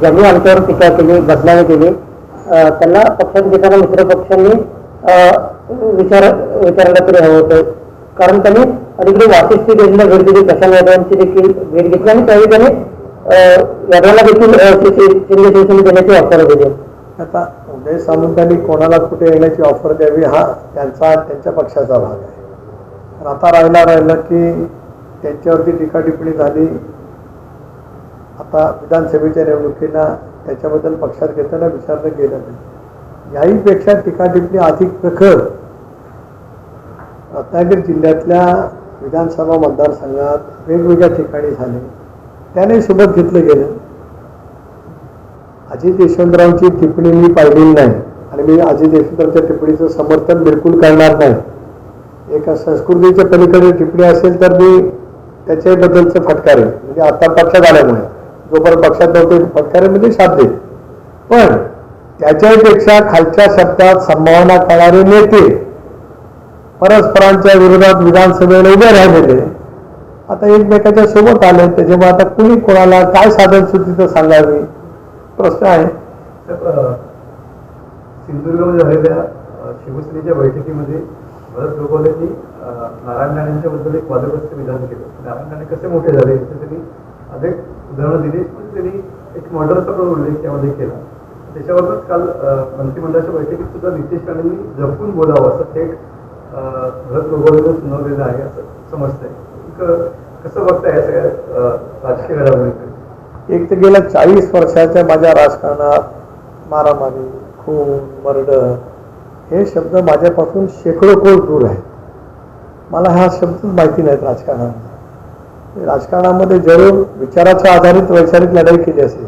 ज्यांनी आमच्यावर टीका केली बदनामी केली. त्यांना पक्षात घेताना मित्र पक्षांनी विचार विचारायला तरी हवं होतं. कारण त्यांनी अलीकडे वाशिष्ठी योजना भेट दिली प्रशांत यादवांची देखील भेट घेतली आणि त्यावेळी त्यांनी अं, यादवांना देखील अं, शि- शिंदे देण्याची ऑफर दिली. आता उदय सामंतांनी कोणाला कुठे येण्याची ऑफर द्यावी हा त्यांचा त्यांच्या पक्षाचा भाग आहे. आता राहिला राहिलं की त्यांच्यावरती टीका टिप्पणी झाली आता विधानसभेच्या निवडणुकींना त्याच्याबद्दल पक्षात घेताना विचारलं गेलं नाही. याहीपेक्षा टीका टिप्पणी अधिक प्रखर. रत्नागिरी जिल्ह्यातल्या विधानसभा मतदारसंघात वेगवेगळ्या ठिकाणी झाले. त्याने सोबत घेतलं गेलं. अजित यशवंतरावची टिप्पणी मी पाहिलेली नाही आणि मी अजित यशवंतरावच्या टिप्पणीचं समर्थन बिलकुल करणार नाही. एका संस्कृतीच्या पलीकडे टिप्पणी असेल तर मी त्याच्याबद्दलचं फटकारे म्हणजे आता पक्षात आल्यामुळे. जोपर्यंत पक्षात नव्हते फटकारे साधले साथ देत पण त्याच्यापेक्षा खालच्या शब्दात संभावना करणारे नेते परस्परांच्या विरोधात विधानसभेला उभे राहिलेले. आता एकमेकाच्या सोबत आले त्याच्यामुळे आता कुणी कोणाला काय साधन सुचित सांगावी? प्रश्न आहे. सिंधुदुर्गमध्ये झालेल्या शिवसेनेच्या बैठकीमध्ये भरत गोगावलेंनी नारायण राणेंच्या बद्दल एक वादग्रस्त विधान केलं. नारायण राणे कसे मोठे झाले? याचे त्यांनी अनेक उदाहरणं दिली पण त्यांनी एक मॉडेलचा पण उल्लेख त्यामध्ये केला. त्याच्यावरच काल मंत्रिमंडळाच्या बैठकीत सुद्धा नितेश राणेंनी जपून बोलावं असं थेट भरत गोगावलेनं सुनावलेलं आहे असं समजतंय. एक, कसं बघताय सगळ्या राजकीय घडामोडीकडे? एक तर गेल्या चाळीस वर्षाच्या माझ्या राजकारणात मारामारी खून मर्डर हे शब्द माझ्यापासून शेकडो कोट दूर आहेत. मला हा शब्दच माहिती नाहीत राजकारणामध्ये. राजकारणामध्ये जरूर विचाराच्या आधारित वैचारिक लढाई केली असेल.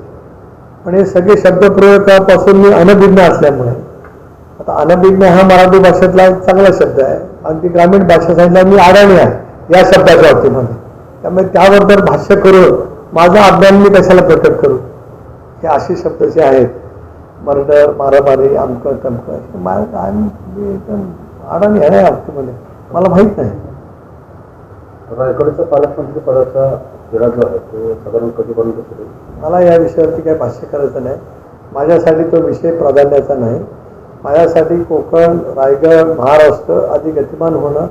पण हे सगळे शब्दप्रयोगापासून मी अनभिज्ञ असल्यामुळे. आता अनभिज्ञ हा मराठी भाषेतला एक चांगला शब्द आहे. अगदी ग्रामीण भाषा सांगितलं मी आडाणी आहे या शब्दाच्या बाबतीमध्ये. त्यामुळे त्याबद्दल भाष्य करून माझं अज्ञान मी कशाला प्रकट करू? हे असे शब्द जे आहेत मर्डर मारामारी अमकं तमकं हे मा- काय एकदम आडाणी आहे या बाबतीमध्ये. मला माहीत नाही. रायगडचा पालकमंत्री पदाचा जिरा जो आहे तो साधारण कधीपर्यंत सुरू मला या विषयावरती काही भाष्य करायचं नाही. माझ्यासाठी तो विषय प्राधान्याचा नाही. माझ्यासाठी कोकण रायगड महाराष्ट्र आदी गतिमान होणं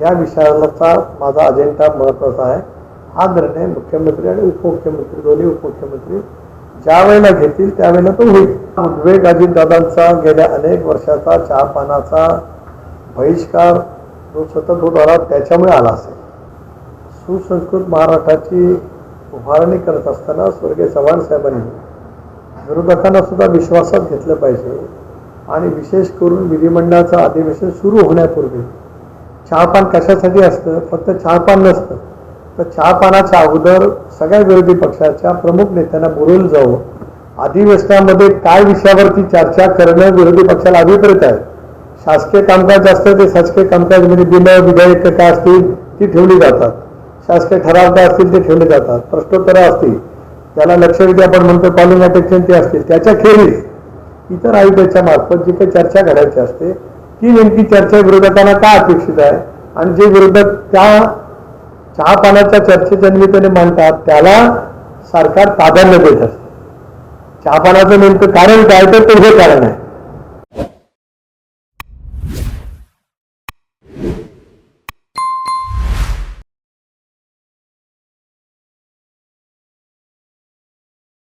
या विषयाचा माझा अजेंडा महत्त्वाचा आहे. हा निर्णय मुख्यमंत्री आणि उपमुख्यमंत्री दोन्ही उपमुख्यमंत्री ज्या वेळेला घेतील त्यावेळेला तो होईल. उद्वेग अजितदादांचा गेल्या अनेक वर्षाचा चहापानाचा बहिष्कार जो सतत होत आला त्याच्यामुळे आला असेल. सुसंस्कृत महाराष्ट्राची उभारणी करत असताना स्वर्गीय चव्हाण साहेबांनी विरोधकांना सुद्धा विश्वासात घेतलं पाहिजे आणि विशेष करून विधिमंडळाचं अधिवेशन सुरू होण्यापूर्वी चहापान कशासाठी असतं? फक्त चहापान नसतं. तर चहापानाच्या अगोदर सगळ्या विरोधी पक्षाच्या प्रमुख नेत्यांना बोलवलं जावं अधिवेशनामध्ये काय विषयावरती चर्चा करणं विरोधी पक्षाला अभिप्रेत आहे. शासकीय कामकाज असतं ते शासकीय कामकाजमध्ये म्हणजे बिलं विधेयक काय असतील ती ठेवली जातात. शासकीय ठराव काय असतील ते ठेवले जातात. प्रश्नोत्तर असतील त्याला लक्षवेधी आपण म्हणतो कॉलिंग अटेक्शन ते असतील त्याच्या खेरीज इतर आयोगाच्या मार्फत जी काही चर्चा घडायची असते ती नेमकी चर्चा विरोधकांना काय अपेक्षित आहे? आणि जे विरोधक त्या चहापानाच्या चर्चेच्या निमित्ताने मांडतात त्याला सरकार प्राधान्य देत असते. चहापानाचं नेमकं कारण काय? तर ते हे कारण आहे.